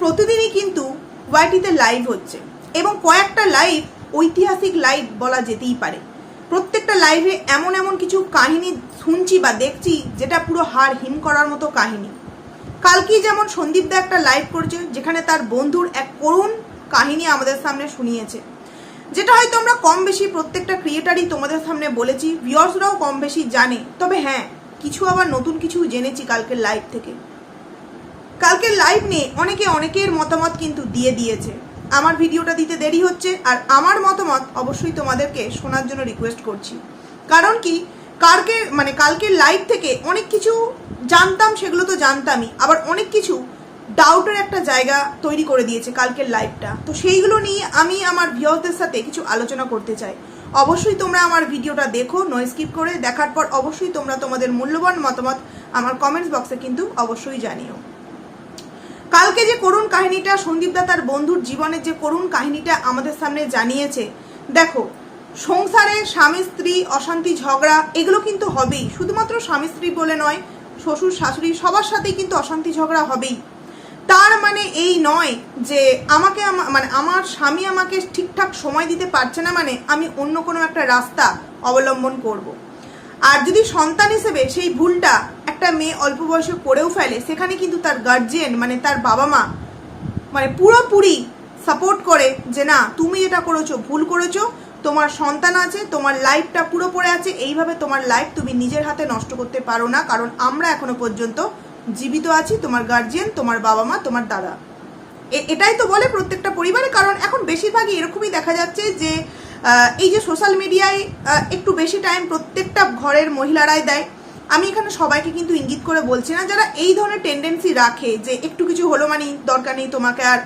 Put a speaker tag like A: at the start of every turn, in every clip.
A: প্রতিদিনই কিন্তু ওয়াইটিতে লাইভ হচ্ছে এবং কয়েকটা লাইভ ঐতিহাসিক লাইভ বলা যেতেই পারে। প্রত্যেকটা লাইভে এমন এমন কিছু কাহিনী শুনছি বা দেখছি যেটা পুরো হাড় হিম করার মতো কাহিনী। কালকেই যেমন সন্দীপ দা একটা লাইভ করেছে, যেখানে তার বন্ধুর এক করুণ কাহিনী আমাদের সামনে শুনিয়েছে। যেটা হয়তো আমরা কম বেশি প্রত্যেকটা ক্রিয়েটারই তোমাদের সামনে বলেছি ভিউয়ার্সরাও কম বেশি জানে। তবে হ্যাঁ কিছু আবার নতুন কিছু জেনেছি কালকের লাইভ থেকে। কালকের লাইভ নিয়ে অনেকে অনেকের মতামত কিন্তু দিয়ে দিয়েছে। আমার ভিডিওটা দিতে দেরি হচ্ছে আর আমার মতামত অবশ্যই তোমাদেরকে শোনার জন্য রিকোয়েস্ট করছি। কারণ কি? কালকে মানে কালকের লাইভ থেকে অনেক কিছু জানতাম, সেগুলো তো জানতামই। আবার অনেক কিছু ডাউটের একটা জায়গা তৈরি করে দিয়েছে কালকের লাইভটা তো সেইগুলো নিয়ে আমি আমার ভিউয়ারদের সাথে কিছু আলোচনা করতে চাই। অবশ্যই তোমরা আমার ভিডিওটা দেখো নয় স্কিপ করে দেখার পর অবশ্যই তোমরা তোমাদের মূল্যবান মতামত আমার কমেন্টস বক্সে কিন্তু অবশ্যই জানিও। কালকে যে করুণ কাহিনীটা সন্দীপদা তার বন্ধুর জীবনের যে করুণ কাহিনীটা আমাদের সামনে জানিয়েছে, দেখো, সংসারে স্বামী, স্ত্রী, অশান্তি, ঝগড়া, এগুলো কিন্তু হবেই শুধুমাত্র স্বামী, স্ত্রী বলে নয়, শ্বশুর, শাশুড়ি সবার সাথেই কিন্তু অশান্তি, ঝগড়া হবেই তার মানে এই নয় যে আমাকে আমা- মানে আমার স্বামী আমাকে ঠিকঠাক সময় দিতে পারছে না মানে আমি অন্য কোনো একটা রাস্তা অবলম্বন করব। আর যদি সন্তান হিসেবে সেই ভুলটা একটা মেয়ে অল্প বয়সে করেও ফেলে, সেখানে কিন্তু তার গার্জিয়ান মানে তার বাবা মা মানে পুরোপুরি সাপোর্ট করে যে না, তুমি যেটা করেছ, ভুল করেছ, তোমার সন্তান আছে, তোমার লাইফটা পুরো পড়ে আছে, এইভাবে তোমার লাইফ তুমি নিজের হাতে নষ্ট করতে পারো না, কারণ আমরা এখনও পর্যন্ত জীবিত আছি, তোমার গার্জিয়ান তোমার বাবা মা তোমার দাদা। এটাই তো বলে প্রত্যেকটা পরিবারে, কারণ এখন বেশিরভাগই এরকমই দেখা যাচ্ছে যে এই যে সোশ্যাল মিডিয়ায় একটু বেশি টাইম প্রত্যেকটা ঘরের মহিলারাই দেয়। আমি এখানে সবাইকে কিন্তু ইঙ্গিত করে বলছি না, যারা এই ধরনের টেন্ডেন্সি রাখে যে একটু কিছু হলো মানে দরকার নেই তোমাকে আর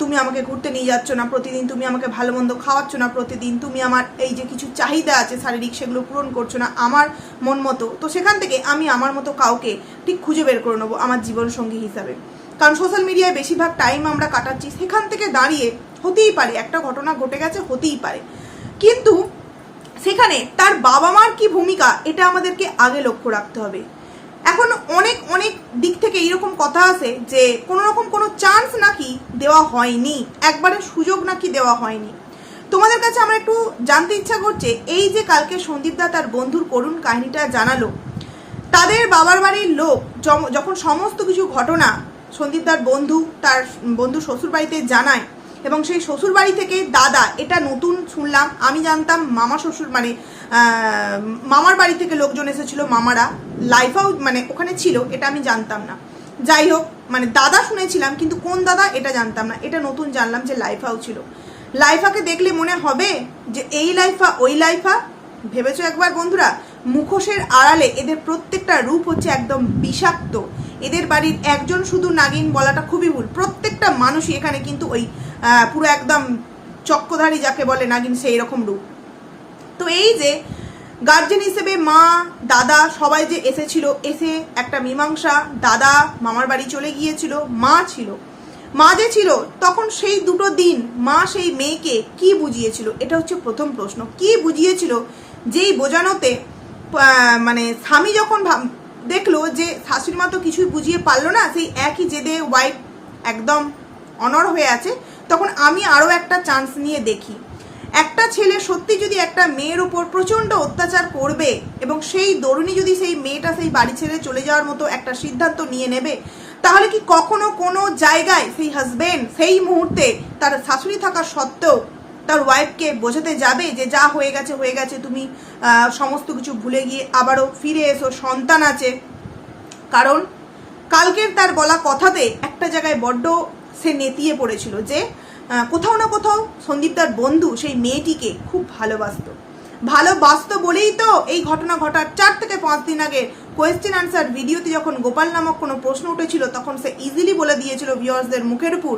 A: তুমি আমাকে ঘুরতে নিয়ে যাচ্ছ না প্রতিদিন, তুমি আমাকে ভালো মন্দ খাওয়াচ্ছ না প্রতিদিন, তুমি আমার এই যে কিছু চাহিদা আছে শারীরিক, সেগুলো পূরণ করছ না আমার মন মতো, তো সেখান থেকে আমি আমার মতো কাউকে ঠিক খুঁজে বের করে নেব আমার জীবনসঙ্গী হিসাবে। কারণ সোশ্যাল মিডিয়ায় বেশিরভাগ টাইম আমরা কাটাচ্ছি সেখান থেকে দাঁড়িয়ে, হতেই পারে, একটা ঘটনা ঘটে গেছে, হতেই পারে। কিন্তু সেখানে তার বাবা মার কি ভূমিকা, এটা আমাদেরকে আগে লক্ষ্য রাখতে হবে। এখন অনেক অনেক দিক থেকে এইরকম কথা আছে যে কোনো রকম কোনো চান্স নাকি দেওয়া হয়নি, একবারে সুযোগ নাকি দেওয়া হয়নি। তোমাদের কাছে আমার একটু জানতে ইচ্ছা করছে, এই যে কালকে সন্দীপদা তার বন্ধুর করুণ কাহিনীটা জানালো, তাদের বাবার বাড়ির লোক যখন সমস্ত কিছু ঘটনা সন্দীপদার বন্ধু, তার বন্ধু শ্বশুর বাড়িতে জানায় এবং সেই শ্বশুর বাড়ি থেকে, দাদা, এটা নতুন শুনলাম। আমি জানতাম মামা শ্বশুর মানে মামার বাড়ি থেকে লোকজন এসেছিল, মামারা। লাইফাও মানে ওখানে ছিল, এটা আমি জানতাম না। যাই হোক মানে দাদা শুনেছিলাম, কিন্তু কোন দাদা এটা জানতাম না। এটা নতুন জানলাম যে লাইফাও ছিল। লাইফাকে দেখলে মনে হবে যে এই লাইফা ওই লাইফা ভেবেছো একবার বন্ধুরা? মুখোশের আড়ালে এদের প্রত্যেকটা রূপ হচ্ছে একদম বিষাক্ত। এদের বাড়ির একজন শুধু নাগিন বলাটা খুবই ভুল। প্রত্যেকটা মানুষই এখানে কিন্তু ওই পুরো একদম চক্রধারী যাকে বলে নাগিন, সেই রকম রূপ। তো এই যে গার্জেন হিসেবে মা, দাদা সবাই যে এসেছিল, এসে একটা মীমাংসা, দাদা মামার বাড়ি চলে গিয়েছিল, মা ছিল। মা যে ছিল, তখন সেই দুটো দিন মা সেই মেয়েকে কি বুঝিয়েছিল? এটা হচ্ছে প্রথম প্রশ্ন। কি বুঝিয়েছিল? যেই বোঝানোতে মানে স্বামী যখন দেখল যে শাশুড়ি মা তো কিছুই বুঝিয়ে পারল না, সেই একই জেদে ওয়াইফ একদম অনর হয়ে আছে তখন আমি আরও একটা চান্স নিয়ে দেখি। একটা ছেলে সত্যি যদি একটা মেয়ের উপর প্রচণ্ড অত্যাচার করবে এবং সেই দরুণী যদি সেই মেয়েটা সেই বাড়ি ছেড়ে চলে যাওয়ার মতো একটা সিদ্ধান্ত নিয়ে নেবে, তাহলে কি কখনো কোনো জায়গায় সেই হাজবেন্ড সেই মুহূর্তে তার শাশুড়ি থাকা সত্ত্বেও তার ওয়াইফকে বোঝাতে যাবে যে যা হয়ে গেছে হয়ে গেছে, তুমি সমস্ত কিছু ভুলে গিয়ে আবারও ফিরে এসো, সন্তান আছে। কারণ কালকের তার বলা কথাতে একটা জায়গায় বড্ড সে নেতিয়ে পড়েছিল যে কোথাও না কোথাও সন্দীপ তার বন্ধু, সেই মেয়েটিকে খুব ভালোবাসতো। ভালোবাসতো বলেই তো এই ঘটনা ঘটার চার থেকে পাঁচ দিন আগে কোয়েশ্চেন আনসার ভিডিওতে যখন গোপাল নামক কোনো প্রশ্ন উঠেছিল, তখন সে ইজিলি বলে দিয়েছিল ভিউয়ার্সদের মুখের উপর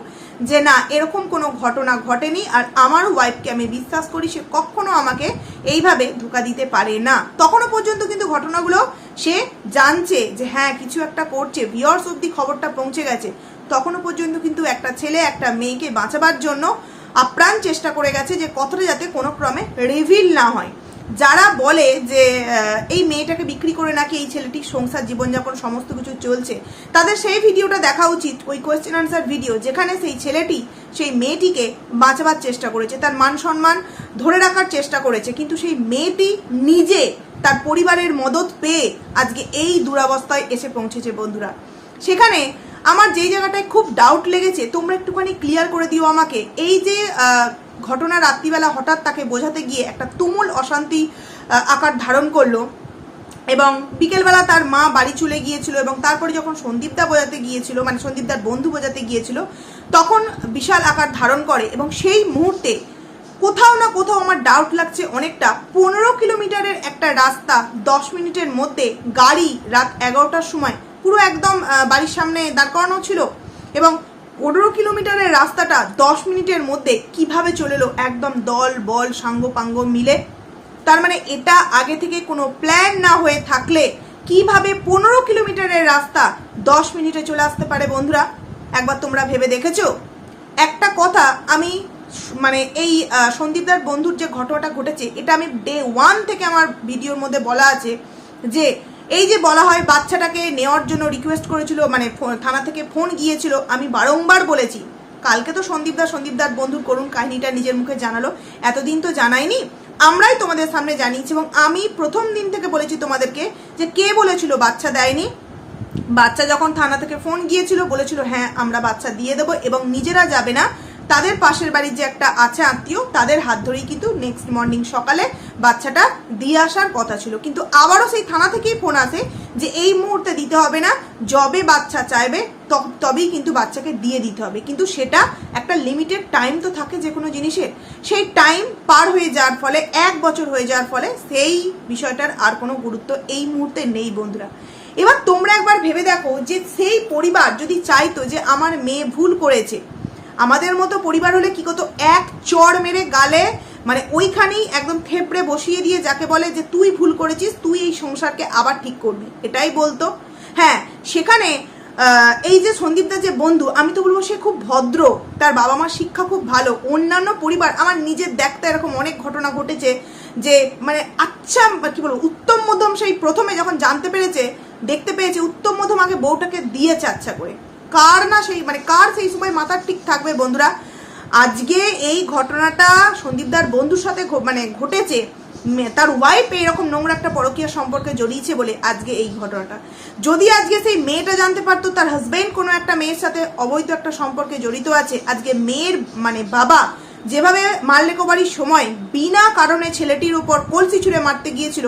A: যে, না, এরকম কোনো ঘটনা ঘটেনি আর আমার ওয়াইফকে আমি বিশ্বাস করি সে কখনো আমাকে এইভাবে ধোকা দিতে পারে না। তখনও পর্যন্ত কিন্তু ঘটনাগুলো সে জানছে যে হ্যাঁ কিছু একটা করছে। ভিউয়ার্স অব্দি খবরটা পৌঁছে গেছে। তখনও পর্যন্ত কিন্তু একটা ছেলে, একটা মেয়েকে বাঁচাবার জন্য আপ্রাণ চেষ্টা করে গেছে যে কথাটা যাতে কোনো ক্রমে রিভিল না হয়। যারা বলে যে এই মেয়েটাকে বিক্রি করে নাকি এই ছেলেটির সংসার, জীবনযাপন সমস্ত কিছু চলছে, তাদের সেই ভিডিওটা দেখা উচিত, ওই কোয়েশ্চেন আনসার ভিডিও যেখানে সেই ছেলেটি, সেই মেয়েটিকে বাঁচাবার চেষ্টা করেছে, তার মান সম্মান ধরে রাখার চেষ্টা করেছে, কিন্তু সেই মেয়েটি নিজে তার পরিবারের মদত পেয়ে আজকে এই দুরাবস্থায় এসে পৌঁছেছে বন্ধুরা। সেখানে আমার যেই জায়গাটায় খুব ডাউট লেগেছে, তোমরা একটুখানি ক্লিয়ার করে দিও আমাকে। এই যে ঘটনা রাত্রিবেলা হঠাৎ তাকে বোঝাতে গিয়ে একটা তুমুল অশান্তি আকার ধারণ করল এবং বিকেলবেলা তার মা বাড়ি চলে গিয়েছিল এবং তারপরে যখন সন্দীপদা বোঝাতে গিয়েছিল মানে সন্দীপদার বন্ধু বোঝাতে গিয়েছিল, তখন বিশাল আকার ধারণ করে এবং সেই মুহূর্তে কোথাও না কোথাও আমার ডাউট লাগছে অনেকটা। পনেরো কিলোমিটারের একটা রাস্তা দশ মিনিটের মধ্যে গাড়ি রাত এগারোটার সময় পুরো একদম বাড়ির সামনে দাঁড় করানো ছিল। এবং পনেরো কিলোমিটারের রাস্তাটা দশ মিনিটের মধ্যে কীভাবে চলে এলো একদম দল, বল সাঙ্গ পাঙ্গ মিলে। তার মানে এটা আগে থেকে কোনো প্ল্যান না হয়ে থাকলে কীভাবে পনেরো কিলোমিটারের রাস্তা দশ মিনিটে চলে আসতে পারে বন্ধুরা? একবার তোমরা ভেবে দেখেছ? একটা কথা আমি মানে এই সন্দীপদার বন্ধুর যে ঘটনাটা ঘটেছে, এটা আমি ডে ওয়ান থেকে আমার ভিডিওর মধ্যে বলা আছে যে এই যে বলা হয় বাচ্চাটাকে নেওয়ার জন্য রিকোয়েস্ট করেছিল মানে থানা থেকে ফোন গিয়েছিল, আমি বারংবার বলেছি। কালকে তো সন্দীপদার সন্দীপদার বন্ধুর করুন কাহিনীটা নিজের মুখে জানালো। এতদিন তো জানাইনি আমরাই তোমাদের সামনে জানিয়েছি এবং আমি প্রথম দিন থেকে বলেছি তোমাদেরকে যে কে বলেছিল বাচ্চা দেয়নি। বাচ্চা যখন থানা থেকে ফোন গিয়েছিল, বলেছিল হ্যাঁ আমরা বাচ্চা দিয়ে দেবো এবং নিজেরা যাবে না। তাদের পাশের বাড়ির যে একটা আছে আত্মীয়, তাদের হাত ধরেই কিন্তু নেক্সট মর্নিং সকালে বাচ্চাটা দিয়ে আসার কথা ছিল। কিন্তু আবারও সেই থানা থেকেই ফোন আসে যে এই মুহূর্তে দিতে হবে না, যবে বাচ্চা চাইবে তবেই কিন্তু বাচ্চাকে দিয়ে দিতে হবে। কিন্তু সেটা একটা লিমিটেড টাইম তো থাকে যে কোনো জিনিসের। সেই টাইম পার হয়ে যাওয়ার ফলে, এক বছর হয়ে যাওয়ার ফলে সেই বিষয়টার আর কোনো গুরুত্ব এই মুহূর্তে নেই বন্ধুরা। এবার তোমরা একবার ভেবে দেখো যে সেই পরিবার যদি চাইতো যে আমার মেয়ে ভুল করেছে আমাদের মতো পরিবার হলে কি করতো? এক চড় মেরে গালে মানে ওইখানেই একদম থেপড়ে বসিয়ে দিয়ে যাকে বলে যে, তুই ভুল করেছিস, তুই এই সংসারকে আবার ঠিক করবি। এটাই বলতো। হ্যাঁ সেখানে এই যে সন্দীপদা যে বন্ধু, আমি তো বলব সে খুব ভদ্র, তার বাবা মার শিক্ষা খুব ভালো। অন্যান্য পরিবার, আমার নিজের দেখতে এরকম অনেক ঘটনা ঘটেছে যে মানে আচ্ছা কি বলব, উত্তম মধ্যম সেই প্রথমে যখন জানতে পেরেছে, দেখতে পেয়েছে, উত্তম মধ্যম আগে বউটাকে দিয়েছে আচ্ছা করে। কার না সেই মানে কার সেই সময় মাথার ঠিক থাকবে বন্ধুরা? আজকে এই ঘটনাটা সন্দীপদার বন্ধুর সাথে মানে ঘটেছে। তার ওয়াইফ এইরকম নোংরা একটা পরকীয়া সম্পর্কে জড়িয়েছে বলে আজকে এই ঘটনাটা। যদি আজকে সেই মেয়েটা জানতে পারতো, তার হাজবেন্ড কোনো একটা মেয়ের সাথে অবৈধ একটা সম্পর্কে জড়িত আছে, আজকে মেয়ের মানে বাবা যেভাবে মাল রেকোভারির সময় বিনা কারণে ছেলেটির উপর কলসি ছুঁড়ে মারতে গিয়েছিল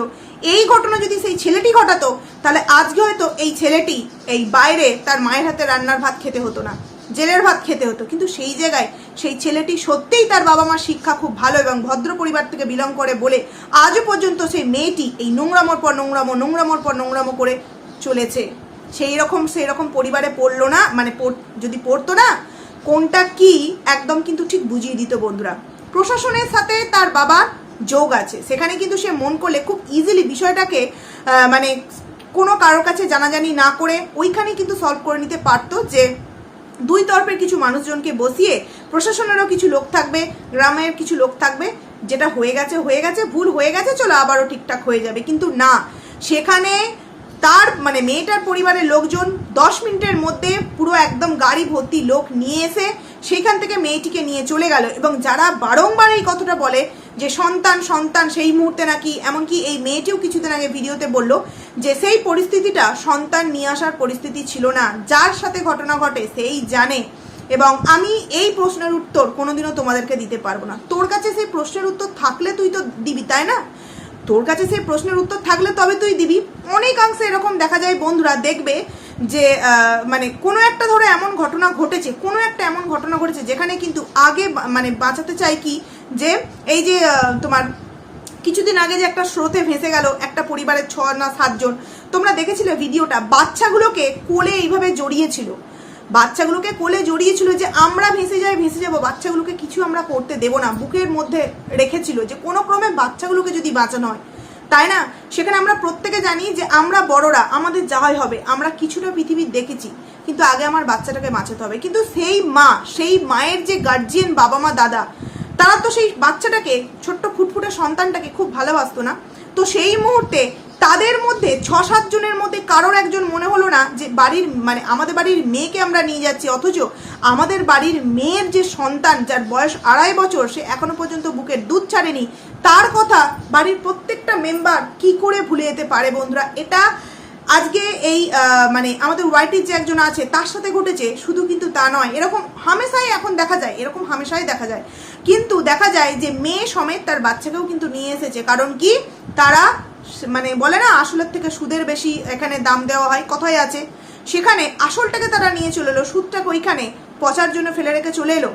A: এই ঘটনা যদি সেই ছেলেটি ঘটাতো, তাহলে আজকে হয়তো এই ছেলেটি এই বাইরে তার মায়ের হাতে রান্নার ভাত খেতে হতো না, জেলের ভাত খেতে হতো। কিন্তু সেই জায়গায় সেই ছেলেটি সত্যিই তার বাবা মার শিক্ষা খুব ভালো এবং ভদ্র পরিবার থেকে বিলং করে বলে আজও পর্যন্ত সেই মেয়েটি এই নোংরামোর পর নোংরামো, নোংরামোর পর নোংরামো করে চলেছে। সেই রকম সেই রকম পরিবারে পড়ল না মানে যদি পড়তো না, কোনটা কি একদম কিন্তু ঠিক বুঝিয়ে দিত বন্ধুরা। প্রশাসনের সাথে তার বাবার যোগ আছে। সেখানে কিন্তু সে মন করলে খুব ইজিলি বিষয়টাকে মানে কোনো কারোর কাছে জানাজানি না করে ওইখানে কিন্তু সলভ করে নিতে পারতো যে দুই তরফের কিছু মানুষজনকে বসিয়ে প্রশাসনেরও কিছু লোক থাকবে, গ্রামের কিছু লোক থাকবে, যেটা হয়ে গেছে হয়ে গেছে, ভুল হয়ে গেছে, চলো আবারও ঠিকঠাক হয়ে যাবে। কিন্তু না, সেখানে তার মানে মেয়েটার পরিবারের লোকজন দশ মিনিটের মধ্যে পুরো একদম গাড়ি ভর্তি লোক নিয়ে এসে সেইখান থেকে মেয়েটিকে নিয়ে চলে গেল। এবং যারা বারংবার এই কথাটা বলে যে সন্তান সন্তান, সেই মুহূর্তে নাকি, এমনকি এই মেয়েটিও কিছুদিন আগে ভিডিওতে বলল যে সেই পরিস্থিতিটা সন্তান নিয়ে আসার পরিস্থিতি ছিল না। যার সাথে ঘটনা ঘটে সেই জানে। এবং আমি এই প্রশ্নের উত্তর কোনোদিনও তোমাদেরকে দিতে পারব না। তোর কাছে সেই প্রশ্নের উত্তর থাকলে তুই তো দিবি, তাই না? তোর কাছে সেই প্রশ্নের উত্তর থাকলে তবে তুই দিবি। অনেকাংশে এরকম দেখা যায় বন্ধুরা দেখবে যে মানে কোনো একটা ধরো এমন ঘটনা ঘটেছে, কোনো একটা এমন ঘটনা ঘটেছে যেখানে কিন্তু আগে মানে বাঁচাতে চাই কি? যে এই যে তোমার কিছুদিন আগে যে একটা স্রোতে ভেসে গেল একটা পরিবারের ছ না সাতজন, তোমরা দেখেছিলে ভিডিওটা? বাচ্চাগুলোকে কোলে এইভাবে জড়িয়েছিল। বাচ্চাগুলোকে কোলে জড়িয়েছিল যে আমরা ভেসে যাই, ভেসে যাব, বাচ্চাগুলোকে কিছু আমরা করতে দেবো না। বুকের মধ্যে রেখেছিল যে কোনো ক্রমে বাচ্চাগুলোকে যদি বাঁচানো হয়। তাই না? সেখানে আমরা প্রত্যেকে জানি যে আমরা বড়রা, আমাদের যাওয়াই হবে, আমরা কিছুটা পৃথিবীর দেখেছি, কিন্তু আগে আমার বাচ্চাটাকে বাঁচাতে হবে। কিন্তু সেই মা, সেই মায়ের যে গার্জিয়ান বাবা মা, দাদা, তারা তো সেই বাচ্চাটাকে, ছোট্ট ফুটফুটে সন্তানটাকে খুব ভালোবাসতো না। তো সেই মুহূর্তে তাদের মধ্যে ছ সাত জনের মধ্যে কারোর একজন মনে হলো না যে বাড়ির মানে আমাদের বাড়ির মেয়েকে আমরা নিয়ে যাচ্ছি, অথচ আমাদের বাড়ির মেয়ের যে সন্তান, যার বয়স আড়াই বছর, সে এখনও পর্যন্ত বুকের দুধ ছাড়েনি, তার কথা বাড়ির প্রত্যেকটা মেম্বার কি করে ভুলে যেতে পারে বন্ধুরা? এটা আজকে এই মানে আমাদের ওয়াইটির যে একজন আছে, তার সাথে ঘটেছে, শুধু কিন্তু তা নয়, এরকম হামেশাই এখন দেখা যায়, এরকম হামেশাই দেখা যায়। কিন্তু দেখা যায় যে মেয়ে সমেত তার বাচ্চাকেও কিন্তু নিয়ে এসেছে, কারণ কি? তারা মানে বলে না, আসলের থেকে সুদের বেশি এখানে দাম দেওয়া হয়। কথাই আছে। সেখানে আসলটাকে তারা নিয়ে চলে এলো, সুদটাকে ওইখানে পচার জন্য ফেলে রেখে চলে এলো।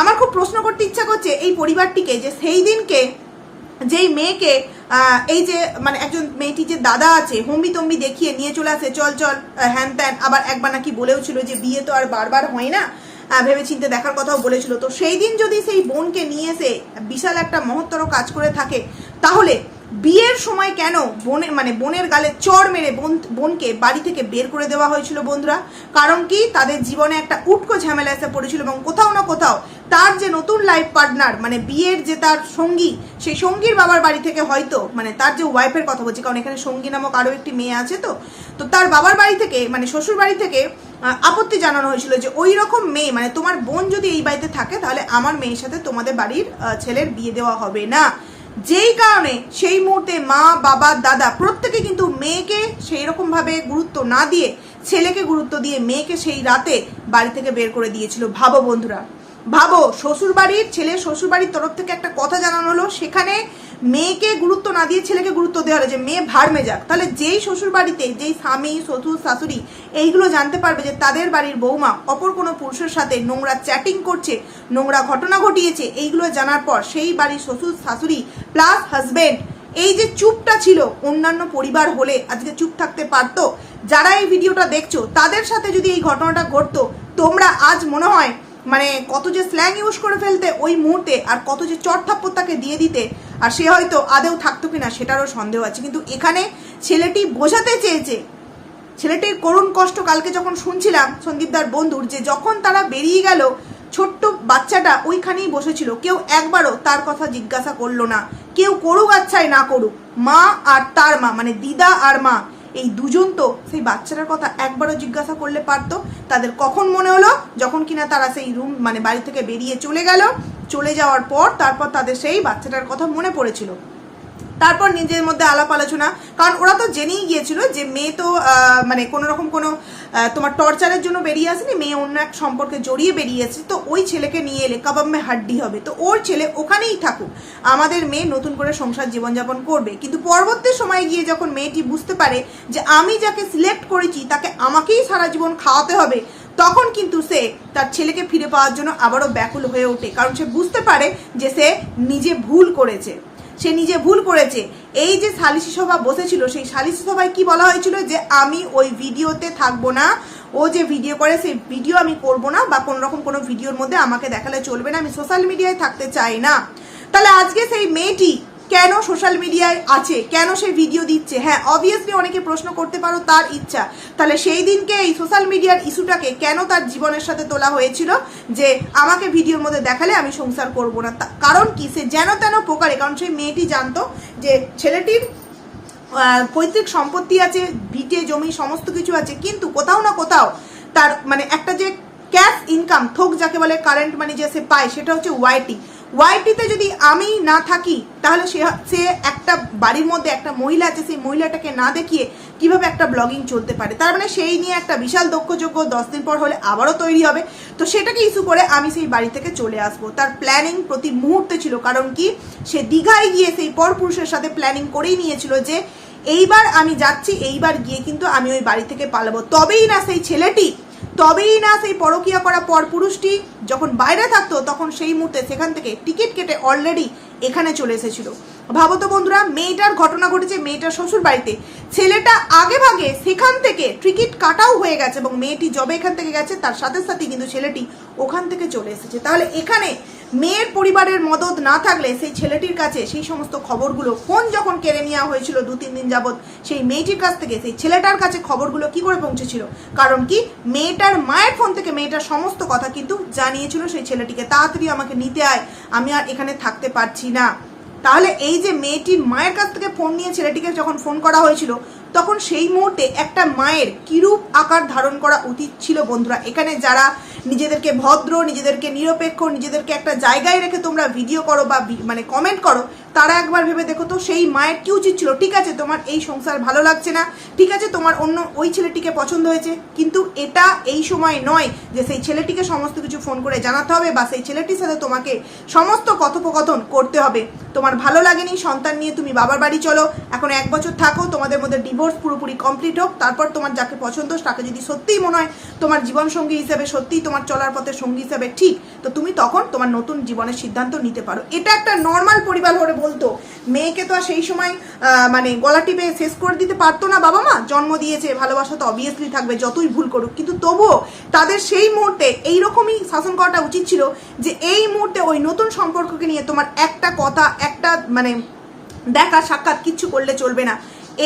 A: আমার খুব প্রশ্ন করতে ইচ্ছা করছে, এই পরিবারটিকে যে সেই দিনকে যেই মেয়েকে এই যে মানে একজন মেয়েটি যে দাদা আছে, হম্বি তম্বি দেখিয়ে নিয়ে চলে আসে, চল চল হ্যান ত্যান। আবার একবার নাকি বলেও ছিল যে বিয়ে তো আর বারবার হয় না ভেবে চিন্তে দেখার কথাও বলেছিল। তো সেই দিন যদি সেই বোনকে নিয়ে এসে বিশাল একটা মহত্তর কাজ করে থাকে, তাহলে বিয়ের সময় কেন বোনের মানে বোনের গালে চড় মেরে বোন বোনকে বাড়ি থেকে বের করে দেওয়া হয়েছিল বন্ধুরা? কারণ কি? তাদের জীবনে একটা উটকো ঝামেলা এসে পড়েছিল এবং কোথাও না কোথাও তার যে নতুন লাইফ পার্টনার মানে বিয়ের যে তার সঙ্গী, সেই সঙ্গীর বাবার বাড়ি থেকে হয়তো মানে তার যে ওয়াইফের কথা বলছি, কারণ এখানে সঙ্গী নামক আরও একটি মেয়ে আছে তো তো তার বাবার বাড়ি থেকে মানে শ্বশুর বাড়ি থেকে আপত্তি জানানো হয়েছিল যে ওই রকম মেয়ে মানে তোমার বোন যদি এই বাড়িতে থাকে, তাহলে আমার মেয়ের সাথে তোমাদের বাড়ির ছেলের বিয়ে দেওয়া হবে না। যেই কারণে সেই মুহূর্তে মা, বাবা, দাদা প্রত্যেকে কিন্তু মেয়েকে সেই রকমভাবে গুরুত্ব না দিয়ে, ছেলেকে গুরুত্ব দিয়ে মেয়েকে সেই রাতে বাড়ি থেকে বের করে দিয়েছিল। ভাবো বন্ধুরা। ভাবো শ্বশুর বাড়ির ছেলে শ্বশুর বাড়ির তরফ থেকে একটা কথা জানানো হলো। সেখানে মেয়েকে গুরুত্ব না দিয়ে ছেলেকে গুরুত্ব দেওয়া হলো যে মেয়ে ভাড়মে যাক। তাহলে যেই শ্বশুর বাড়িতে যেই স্বামী, শ্বশুর, শাশুড়ি এইগুলো জানতে পারবে যে তাদের বাড়ির বৌমা অপর কোনো পুরুষের সাথে নোংরা চ্যাটিং করছে, নোংরা ঘটনা ঘটিয়েছে, এইগুলো জানার পর সেই বাড়ির শ্বশুর, শাশুড়ি প্লাস হাজবেন্ড এই যে চুপটা ছিল অন্যান্য পরিবার হলে, আজকে চুপ থাকতে পারতো, যারা এই ভিডিওটা দেখছ, তাদের সাথে যদি এই ঘটনাটা ঘটতো, তোমরা আজ মনে হয় মানে কত যে স্ল্যাং ইউজ করে ফেলতে ওই মুহূর্তে আর কত যে চট থাপ্পড় তাকে দিয়ে দিতে আর সে হয়তো আদেও থাকতো কিনা সেটারও সন্দেহ আছে। কিন্তু এখানে ছেলেটি বোঝাতে চেয়েছে, ছেলেটির করুণ কষ্ট কালকে যখন শুনছিলাম সন্দীপদার বন্ধুর যে যখন তারা বেরিয়ে গেল, ছোট্ট বাচ্চাটা ওইখানেই বসেছিল। কেউ একবারও তার কথা জিজ্ঞাসা করল না। কেউ করুক আচ্ছাই না করুক, মা আর তার মা মানে দিদা আর মা, এই দুজন তো সেই বাচ্চাটার কথা একবারও জিজ্ঞাসা করলে পারতো। তাদের কখন মনে হলো? যখন কিনা তারা সেই রুম মানে বাড়ি থেকে বেরিয়ে চলে গেল চলে যাওয়ার পর তারপর তাদের সেই বাচ্চাটার কথা মনে পড়েছিল। তারপর নিজের মধ্যে আলাপ আলোচনা, কারণ ওরা তো জেনেই গিয়েছিল যে মেয়ে তো মানে কোনো রকম কোনো তোমার টর্চারের জন্য বেরিয়ে আসেনি, মেয়ে অন্য এক সম্পর্কে জড়িয়ে বেরিয়েছে তো ওই ছেলেকে নিয়ে এলে কাবাম্মে হাড্ডি হবে। তো ওর ছেলে ওখানেই থাকুক, আমাদের মেয়ে নতুন করে সংসার জীবনযাপন করবে। কিন্তু পরবর্তী সময়ে গিয়ে যখন মেয়েটি বুঝতে পারে যে আমি যাকে সিলেক্ট করেছি, তাকে আমাকেই সারা জীবন খাওয়াতে হবে তখন কিন্তু সে তার ছেলেকে ফিরে পাওয়ার জন্য আবারও ব্যাকুল হয়ে ওঠে, কারণ সে বুঝতে পারে যে সে নিজে ভুল করেছে। সে নিজে ভুল করেছে। এই যে সালিসি সভা বসেছিল, সেই সালিসি সভায় কি বলা হয়েছিল যে আমি ওই ভিডিওতে থাকব না, ও যে ভিডিও করে সেই ভিডিও আমি করব না বা কোনো রকম কোনো ভিডিওর মধ্যে আমাকে দেখালে চলবে না, আমি সোশ্যাল মিডিয়ায় থাকতে চাই না। তাহলে আজকে সেই মেয়েটি কেন সোশ্যাল মিডিয়ায় আছে? কেন সে ভিডিও দিচ্ছে? হ্যাঁ অবভিয়াসলি অনেকে প্রশ্ন করতে পারো তার ইচ্ছা। তাহলে সেই দিনকে এই সোশ্যাল মিডিয়ার ইস্যুটাকে কেন তার জীবনের সাথে তোলা হয়েছিল? যে আমাকে ভিডিওর মধ্যে দেখালে আমি সংসার করব না। কারণ কি? সে যেন তেন প্রকারে, কারণ সেই মেয়েটি জানতো যে ছেলেটির পৈতৃক সম্পত্তি আছে, ভিটে, জমি, সমস্ত কিছু আছে, কিন্তু কোথাও না কোথাও তার মানে একটা যে ক্যাশ ইনকাম থোক যাকে বলে কারেন্ট মানি যে সে পায়, সেটা হচ্ছে ওয়াইটি ওয়াইটিতে যদি আমি না থাকি, তাহলে সে সে একটা বাড়ির মধ্যে একটা মহিলা আছে, সেই মহিলাটাকে না দেখিয়ে কীভাবে একটা ব্লগিং চলতে পারে? তার মানে সেই নিয়ে একটা বিশাল দক্ষযোগ্য দশ দিন পর হলে আবারও তৈরি হবে। তো সেটাকে ইস্যু করে আমি সেই বাড়ি থেকে চলে আসব। তার প্ল্যানিং প্রতি মুহূর্তে ছিল, কারণ কি? সে দীঘায় গিয়ে সেই পরপুরুষের সাথে প্ল্যানিং করেই নিয়েছিল যে, এইবার আমি যাচ্ছি, এইবার গিয়ে কিন্তু আমি ওই বাড়ি থেকে পালাবো। তবেই না সেই ছেলেটি তবেই না সেই পরকিয়া করা পর পুরুষটি যখন বাইরে থাকতো, তখন সেই মুহূর্তে সেখান থেকে টিকিট কেটে অলরেডি এখানে চলে এসেছিল। ভাবো তো বন্ধুরা, মেয়েটার ঘটনা ঘটেছে মেয়েটার শ্বশুর বাড়িতে ছেলেটা আগে ভাগে সেখান থেকে টিকিট কাটাও হয়ে গেছে এবং মেয়েটি যবে এখান থেকে গেছে, তার সাথে সাথে কিন্তু ছেলেটি ওখান থেকে চলে এসেছে। তাহলে এখানে মেয়ের পরিবারের মদত না থাকলে সেই ছেলেটির কাছে সেই সমস্ত খবরগুলো ফোন যখন কেড়ে নেওয়া হয়েছিল দু, তিন দিন যাবৎ, সেই মেয়েটির কাছ থেকে, সেই ছেলেটার কাছে খবরগুলো কি করে পৌঁছেছিল? কারণ কি, মেয়েটার মায়ের ফোন থেকে মেয়েটার সমস্ত কথা কিন্তু জানিয়েছিল সেই ছেলেটিকে। তাড়াতাড়ি আমাকে নিতে আয়, আমি আর এখানে থাকতে পারছি না। তাহলে এই যে মেয়েটির মায়ের কাছ থেকে ফোন নিয়ে ছেলেটিকে যখন ফোন করা হয়েছিল তখন সেই মুহূর্তে একটা মায়ের কিরূপ আকার ধারণ করা উচিত ছিল বন্ধুরা। এখানে যারা নিজেদেরকে ভদ্র, নিজেদেরকে নিরপেক্ষ, নিজেদেরকে একটা জায়গায় রেখে তোমরা ভিডিও করো বা মানে কমেন্ট করো তারা একবার ভেবে দেখো তো, সেই মায়ের কি উচিত ছিল? ঠিক আছে, তোমার এই সংসার ভালো লাগছে না। ঠিক আছে, তোমার অন্য ওই ছেলেটিকে পছন্দ হয়েছে। কিন্তু এটা এই সময় নয় যে সেই ছেলেটিকে সমস্ত কিছু ফোন করে জানাতে হবে বা সেই ছেলেটির সাথে তোমাকে সমস্ত কথোপকথন করতে হবে। তোমার ভালো লাগেনি, সন্তান নিয়ে তুমি বাবার বাড়ি চলো। এখন এক বছর থাকো, তোমাদের মধ্যে ডিভোর্স পুরোপুরি কমপ্লিট হোক। তারপর তোমার যাকে পছন্দ, তাকে যদি সত্যিই মনে হয় তোমার জীবন সঙ্গী হিসেবে সত্যিই তোমার চলার পথে সঙ্গী হিসেবে, ঠিক। তো তুমি তখন তোমার নতুন জীবনের সিদ্ধান্ত নিতে পারো। এটা একটা নর্মাল পরিবার হলে বলতো? মেয়েকে তো আর সেই সময় মানে গলা টিপে শেষ করে দিতে পারতো না বাবা মা। জন্ম দিয়েছে, ভালোবাসা তো অবভিয়াসলি থাকবে, যতই ভুল করুক। কিন্তু তবুও তাদের সেই মুহূর্তে এইরকমই শাসন করাটা উচিত ছিল যে এই মুহূর্তে ওই নতুন সম্পর্ককে নিয়ে তোমার একটা কথা, একটা মানে দেখা, সাক্ষাৎ কিচ্ছু করলে চলবে না।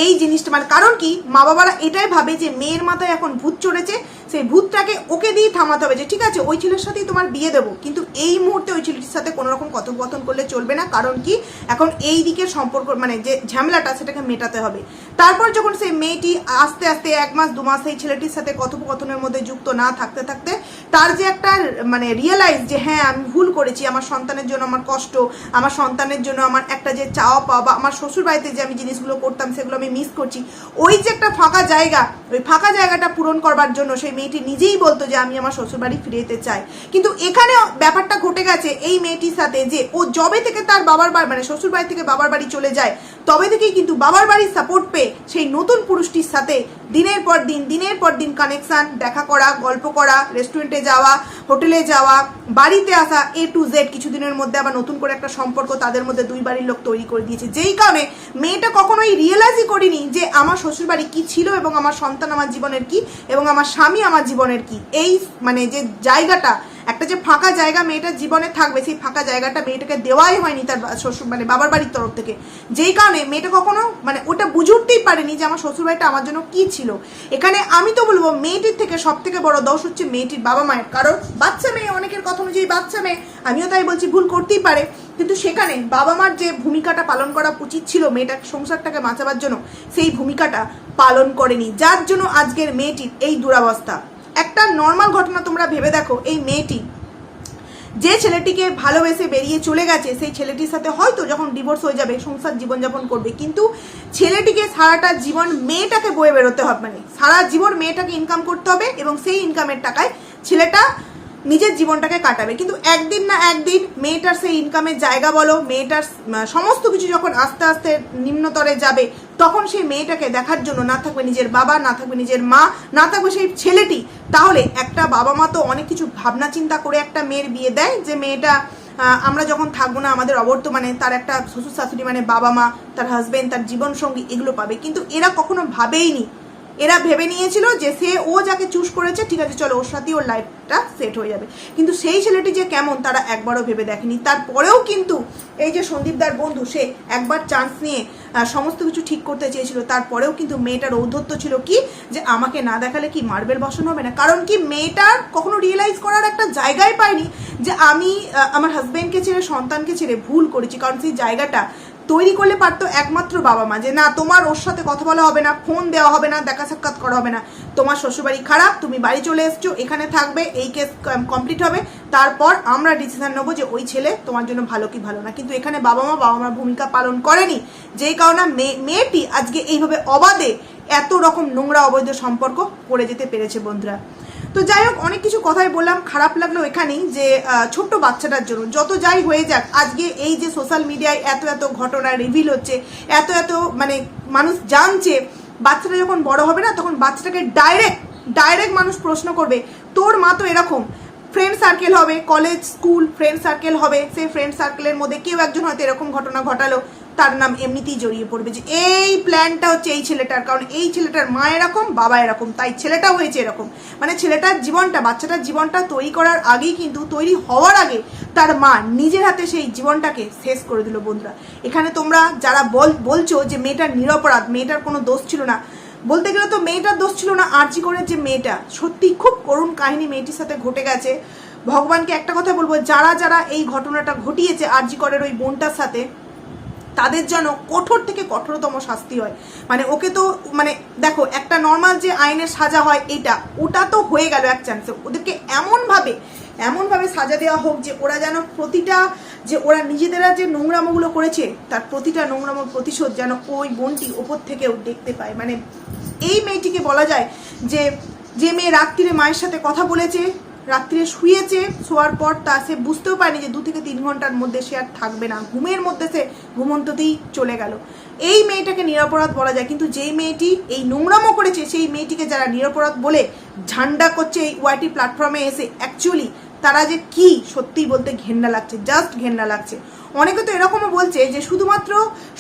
A: এই জিনিসটা মানে কারণ কি? মা বাবারা এটাই ভাবে যে মেয়ের মাথায় এখন ভূত চড়েছে সেই ভূতটাকে ওকে দিয়ে থামাতে হবে যে, ঠিক আছে, ওই ছেলের সাথেই তোমার বিয়ে দেবো। কিন্তু এই মুহূর্তে ওই ছেলেটির সাথে কোনো রকম কথোপকথন করলে চলবে না। কারণ কি? এখন এই দিকের সম্পর্ক মানে যে ঝামেলাটা, সেটাকে মেটাতে হবে। তারপর যখন সেই মেয়েটি আস্তে আস্তে এক মাস, দু মাস সেই ছেলেটির সাথে কথোপকথনের মধ্যে যুক্ত না থাকতে থাকতে, তার যে একটা মানে রিয়েলাইজ যে হ্যাঁ আমি ভুল করেছি। আমার সন্তানের জন্য আমার কষ্ট, আমার সন্তানের জন্য আমার একটা যে চাওয়া পাওয়া বা আমার শ্বশুর বাড়িতে যে আমি জিনিসগুলো করতাম, সেগুলো আমি মিস করছি। ওই যে একটা ফাঁকা জায়গা, ওই ফাঁকা জায়গাটা পূরণ করবার জন্য সেই মেয়েটি নিজেই বলতো যে আমি আমার শ্বশুরবাড়ি ফিরে যেতে চাই। কিন্তু এখানে ব্যাপারটা ঘটে গেছে এই মেয়েটির সাথে যে ও জবে থেকে তার বাবার বাড়ি মানে শ্বশুরবাড়ি থেকে বাবার বাড়ি চলে যায় তবে থেকেই কিন্তু বাবার বাড়ির সাপোর্ট পেয়ে সেই নতুন পুরুষটির সাথে দিনের পর দিন, দিনের পর দিন কানেকশান দেখা করা, গল্প করা রেস্টুরেন্টে যাওয়া হোটেলে যাওয়া, বাড়িতে আসা এ টু জেড কিছুদিনের মধ্যে আবার নতুন করে একটা সম্পর্ক তাদের মধ্যে দুই বাড়ির লোক তৈরি করে দিয়েছে। যেই কারণে মেয়েটা কখনোই রিয়েলাইজই করিনি যে আমার শ্বশুরবাড়ি কি ছিল এবং আমার সন্তান আমার জীবনের কি এবং আমার স্বামী আমার জীবনের কি। এই মানে যে জায়গাটা একটা যে ফাঁকা জায়গা মেয়েটার জীবনে থাকবে, সেই ফাঁকা জায়গাটা মেয়েটাকে দেওয়াই হয়নি তার শ্বশুর মানে বাবার বাড়ির তরফ থেকে। যেই কারণে মেয়েটা কখনো মানে ওটা বুঝে উঠতেই পারেনি যে আমার শ্বশুর বাড়িটা আমার জন্য কি ছিল। এখানে আমি তো বলব মেয়েটির থেকে সব থেকে বড় দোষ হচ্ছে মেয়েটির বাবা মায়ের। কারণ বাচ্চা মেয়ে, অনেকের কথা অনুযায়ী বাচ্চা মেয়ে, আমিও তাই বলছি, ভুল করতেই পারে। কিন্তু সেখানে বাবা মার যে ভূমিকাটা পালন করা উচিত ছিল মেয়েটার সংসারটাকে বাঁচাবার জন্য, সেই ভূমিকাটা পালন করেনি। যার জন্য আজকের মেয়েটির এই দুরাবস্থা। একটা নর্মাল ঘটনা তোমরা ভেবে দেখো, এই মেয়েটি। যে ছেলেটিকে ভালোবেসে বেরিয়ে চলে গেছে, সেই ছেলেটির সাথে হয়তো যখন ডিভোর্স হয়ে যাবে, সংসার জীবনযাপন করবে, কিন্তু ছেলেটিকে সারাটা জীবন মেয়েটাকে বয়ে বেরোতে হবে মানে সারা জীবন মেয়েটাকে ইনকাম করতে হবে এবং সেই ইনকামের টাকায় ছেলেটা নিজের জীবনটাকে কাটাবে। কিন্তু একদিন না একদিন মেয়েটার সেই ইনকামের জায়গা বলো, মেয়েটার সমস্ত কিছু যখন আস্তে আস্তে নিম্নতরে যাবে তখন সেই মেয়েটাকে দেখার জন্য না থাকবে নিজের বাবা, না থাকবে নিজের মা, না থাকবে সেই ছেলেটি, তাহলে একটা বাবা মা তো অনেক কিছু ভাবনা চিন্তা করে একটা মেয়ের বিয়ে দেয় যে মেয়েটা আমরা যখন থাকব না আমাদের অবর্তমানে তার একটা শ্বশুর শাশুড়ি মানে বাবা মা, তার হাজবেন্ড তার জীবনসঙ্গী এগুলো পাবে। কিন্তু এরা কখনো ভাবেইনি এরা ভেবে নিয়েছিল যে সে, ও যাকে চুজ করেছে, ঠিক আছে, চলো ওর সাথেই ওর লাইফটা সেট হয়ে যাবে। কিন্তু সেই ছেলেটি যে কেমন, তারা একবারও ভেবে দেখেনি। তারপরেও কিন্তু এই যে সন্দীপদার বন্ধু, সে একবার চান্স নিয়ে সমস্ত কিছু ঠিক করতে চেয়েছিল। তারপরেও কিন্তু মেয়েটার ঔদ্ধত্য ছিল কি? যে আমাকে না দেখালে কি মার্বেল বসানো হবে না? কারণ কি মেয়েটার কখনো রিয়েলাইজ করার একটা জায়গায় পায়নি যে আমি আমার হাজব্যান্ডকে ছেড়ে, সন্তানকে ছেড়ে ভুল করেছি। কারণ সেই জায়গাটা তৈরি করলে পারতো একমাত্র বাবা মা যে, না, তোমার ওর সাথে কথা বলা হবে না, ফোন দেওয়া হবে না, দেখা সাক্ষাৎ করা হবে না। তোমার শ্বশুরবাড়ি খারাপ, তুমি বাড়ি চলে এসছো, এখানে থাকবে, এই কেস কমপ্লিট হবে। তারপর আমরা ডিসিশন নেব যে ওই ছেলে তোমার জন্য ভালো কি ভালো না। কিন্তু এখানে বাবা মা, বাবা মার ভূমিকা পালন করেনি। যেই কারণে মেয়ে- মেয়েটি আজকে এইভাবে অবাধে এত রকম নোংরা, অবৈধ সম্পর্ক করে যেতে পেরেছে বন্ধুরা। তো যাই হোক, অনেক কিছু কথাই বললাম, খারাপ লাগল এখানেই যে ছোট্ট বাচ্চাটার জন্য। যত যাই হয়ে যাক, আজকে এই যে সোশ্যাল মিডিয়ায় এত এত ঘটনা রিভিল হচ্ছে, এত এত মানে মানুষ জানছে, বাচ্চাটা যখন বড় হবে না, তখন বাচ্চাটাকে ডাইরেক্ট ডাইরেক্ট মানুষ প্রশ্ন করবে, তোর মা তো এরকম। ফ্রেন্ড সার্কেল হবে কলেজ স্কুল ফ্রেন্ড সার্কেল হবে, সেই ফ্রেন্ড সার্কেলের মধ্যে কেউ একজন হয়তো এরকম ঘটনা ঘটালো। তার নাম এমনিতেই জড়িয়ে পড়বে যে এই প্ল্যানটা হচ্ছে এই ছেলেটার, কারণ এই ছেলেটার মা এরকম, বাবা এরকম, তাই ছেলেটা হয়েছে এরকম। মানে ছেলেটার জীবনটা, বাচ্চাটার জীবনটা তৈরি করার আগেই কিন্তু, তৈরি হওয়ার আগে তার মা নিজের হাতে সেই জীবনটাকে শেষ করে দিল বন্ধুরা। এখানে তোমরা যারা বল, বলছো যে মেয়েটার নিরপরাধ, মেয়েটার কোনো দোষ ছিল না, বলতে গেলে তো মেয়েটার দোষ ছিল না, আর্জি করে যে মেয়েটা। সত্যি খুব করুণ কাহিনী মেয়েটির সাথে ঘটে গেছে। ভগবানকে একটা কথা বলব, যারা যারা এই ঘটনাটা ঘটিয়েছে আর্জি করের ওই বোনটার সাথে তাদের যেন কঠোর থেকে কঠোরতম শাস্তি হয়। মানে ওকে তো মানে দেখো, একটা নর্মাল যে আইনের সাজা হয় এটা, ওটা তো হয়ে গেল এক চান্সে ওদেরকে এমনভাবে এমনভাবে সাজা দেওয়া হোক যে ওরা যেন প্রতিটা, যে ওরা নিজেদেরা যে নোংরামোগুলো করেছে, তার প্রতিটা নোংরামোর প্রতিশোধ যেন ওই বোনটি ওপর থেকেও দেখতে পায়। মানে এই মেয়েটিকে বলা যায় যে যে মেয়ে রাত্রিরে মায়ের সাথে কথা বলেছে রাত্রিরে শুয়েছে, শোয়ার পর তা সে বুঝতেও পারেনি যে দু থেকে তিন ঘণ্টার মধ্যে সে আর থাকবে না। ঘুমের মধ্যে সে ঘুমন্ততেই চলে গেল। এই মেয়েটাকে নিরাপরাধ বলা যায়, কিন্তু যেই মেয়েটি এই নোংরামো করেছে, সেই মেয়েটিকে যারা নিরাপরাধ বলে ঝান্ডা করছে এই ওয়াইটি প্ল্যাটফর্মে এসে অ্যাকচুয়ালি তারা যে কি সত্যিই বলতে ঘেন্না লাগছে জাস্ট ঘেন্না লাগছে। অনেকে তো এরকমও বলছে যে শুধুমাত্র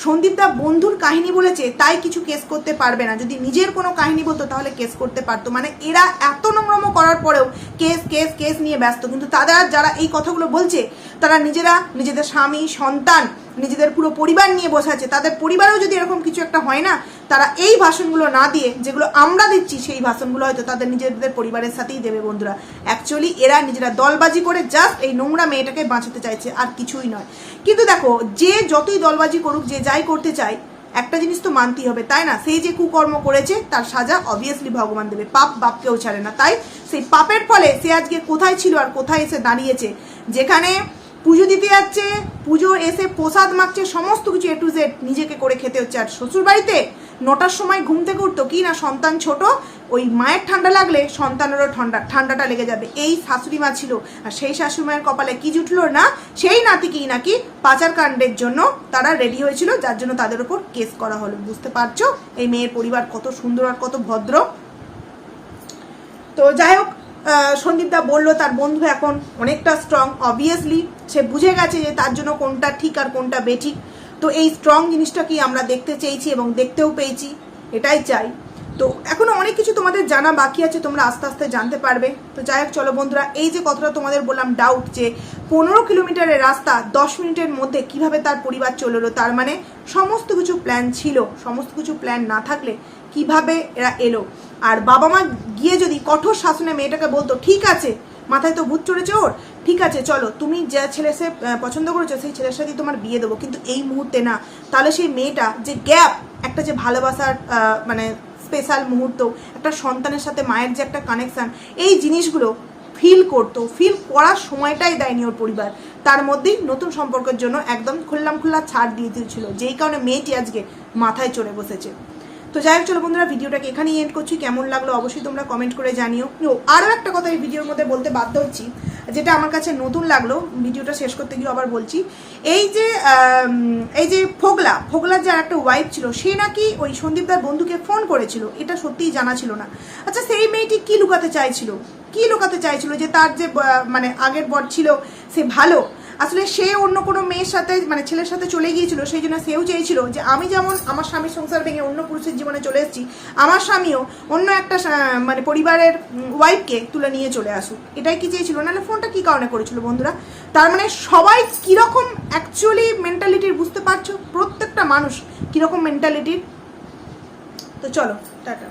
A: সন্দীপদা বন্ধুর কাহিনী বলেছে, তাই কিছু কেস করতে পারবে না। যদি নিজের কোনো কাহিনী বলতো, তাহলে কেস করতে পারতো। মানে এরা এত নম্রম করার পরেও কেস কেস কেস নিয়ে ব্যস্ত। কিন্তু তারা যারা এই কথাগুলো বলছে, তারা নিজেরা নিজেদের স্বামী, সন্তান নিজেদের পুরো পরিবার নিয়ে বসে আছে, তাদের পরিবারেও যদি এরকম কিছু একটা হয় না, তারা এই ভাষণগুলো না দিয়ে, যেগুলো আমরা দিচ্ছি, সেই ভাষণগুলো হয়তো তাদের নিজেদের পরিবারের সাথেই দেবে বন্ধুরা। অ্যাকচুয়ালি এরা নিজেরা দলবাজি করে জাস্ট এই নোংরা মেয়েটাকে বাঁচাতে চাইছে, আর কিছুই নয়। কিন্তু দেখো, যে যতই দলবাজি করুক, যে যাই করতে চায় একটা জিনিস তো মানতেই হবে, তাই না? সেই যে কুকর্ম করেছে, তার সাজা অবভিয়াসলি ভগবান দেবে, পাপ বাপকেও ছাড়ে না। তাই সেই পাপের ফলে সে আজকে কোথায় ছিল আর কোথায় এসে দাঁড়িয়েছে, যেখানে পুজো দিতে যাচ্ছে পুজো এসে প্রসাদ মাখছে, সমস্ত কিছু এ টু জেড নিজেকে করে খেতে হচ্ছে। আর শ্বশুর বাড়িতে নটার সময় ঘুম থেকে উঠতো, কি না, সন্তান ছোট, ওই মায়ের ঠান্ডা লাগলে সন্তানেরও ঠান্ডা, ঠান্ডাটা লেগে যাবে। এই শাশুড়ি মা ছিল, আর সেই শাশুড়ি মায়ের কপালে কি জুটলো না, সেই নাতিকেই নাকি পাচার কাণ্ডের জন্য তারা রেডি হয়েছিল, যার জন্য তাদের উপর কেস করা হলো। বুঝতে পারছ? এই মেয়ের পরিবার কত সুন্দর আর কত ভদ্র। তো যাই হোক সন্দীপদা বলল, তার বন্ধু এখন অনেকটা স্ট্রং অবভিয়াসলি সে বুঝে গেছে যে তার জন্য কোনটা ঠিক আর কোনটা বেঠিক। তো এই স্ট্রং জিনিসটাকেই আমরা দেখতে চেয়েছি এবং দেখতেও পেয়েছি। এটাই চাই। তো এখনও অনেক কিছু তোমাদের জানা বাকি আছে, তোমরা আস্তে আস্তে জানতে পারবে। তো যাই হোক, চলো বন্ধুরা, এই যে কথাটা তোমাদের বললাম ডাউট যে পনেরো কিলোমিটারের রাস্তা দশ মিনিটের মধ্যে কীভাবে তার পরিবার চলল, তার মানে সমস্ত কিছু প্ল্যান ছিল। সমস্ত কিছু প্ল্যান না থাকলে কীভাবে এরা এলো? আর বাবা মা গিয়ে যদি কঠোর শাসনে মেয়েটাকে বলতো, ঠিক আছে, মাথায় তো ভূত চড়েছে ওর, ঠিক আছে, চলো, তুমি যে ছেলে সে পছন্দ করেছ, সেই ছেলের সাথেই তোমার বিয়ে দেবো। কিন্তু এই মুহূর্তে না, তাহলে সেই মেয়েটা যে গ্যাপ, একটা যে ভালোবাসার মানে স্পেশাল মুহূর্ত, একটা সন্তানের সাথে মায়ের যে একটা কানেকশান এই জিনিসগুলো ফিল করতো ফিল করার সময়টাই দেয়নি ওর পরিবার। তার মধ্যেই নতুন সম্পর্কের জন্য একদম খুললাম খুল্লা ছাড় দিয়ে দিয়েছিল, যেই কারণে মেয়েটি আজকে মাথায় চড়ে বসেছে। তো যাই হোক, চলো বন্ধুরা, ভিডিওটাকে এখানেই এন্ড করছি। কেমন লাগল অবশ্যই তোমরা কমেন্ট করে জানিও। আরও একটা কথা এই ভিডিওর মধ্যে বলতে বাধ্য হচ্ছি, যেটা আমার কাছে নতুন লাগল, ভিডিওটা শেষ করতে গিয়ে আবার বলছি। এই যে এই যে ফোগলা, ফোগলার যে একটা ওয়াইফ ছিল, সে নাকি ওই সন্দীপদার বন্ধুকে ফোন করেছিল, এটা সত্যিই জানা ছিল না। আচ্ছা সেই মেয়েটি কি লুকাতে চাইছিল? কি লুকাতে চাইছিল যে তার যে মানে আগের বর ছিল, সে ভালো আসলে সে অন্য কোনো মেয়ের সাথে মানে ছেলের সাথে চলে গিয়েছিল, সেই জন্য সেও চেয়েছিল যে আমি যেমন আমার স্বামীর সংসার ভেঙে অন্য পুরুষের জীবনে চলে এসেছি, আমার স্বামীও অন্য একটা মানে পরিবারের ওয়াইফকে তুলে নিয়ে চলে আসুক। এটাই কি চেয়েছিল? নাহলে ফোনটা কি কারণে করেছিল বন্ধুরা? তার মানে সবাই কীরকম অ্যাকচুয়ালি মেন্টালিটির বুঝতে পারছ? প্রত্যেকটা মানুষ কীরকম মেন্টালিটির তো চলো, টাটা।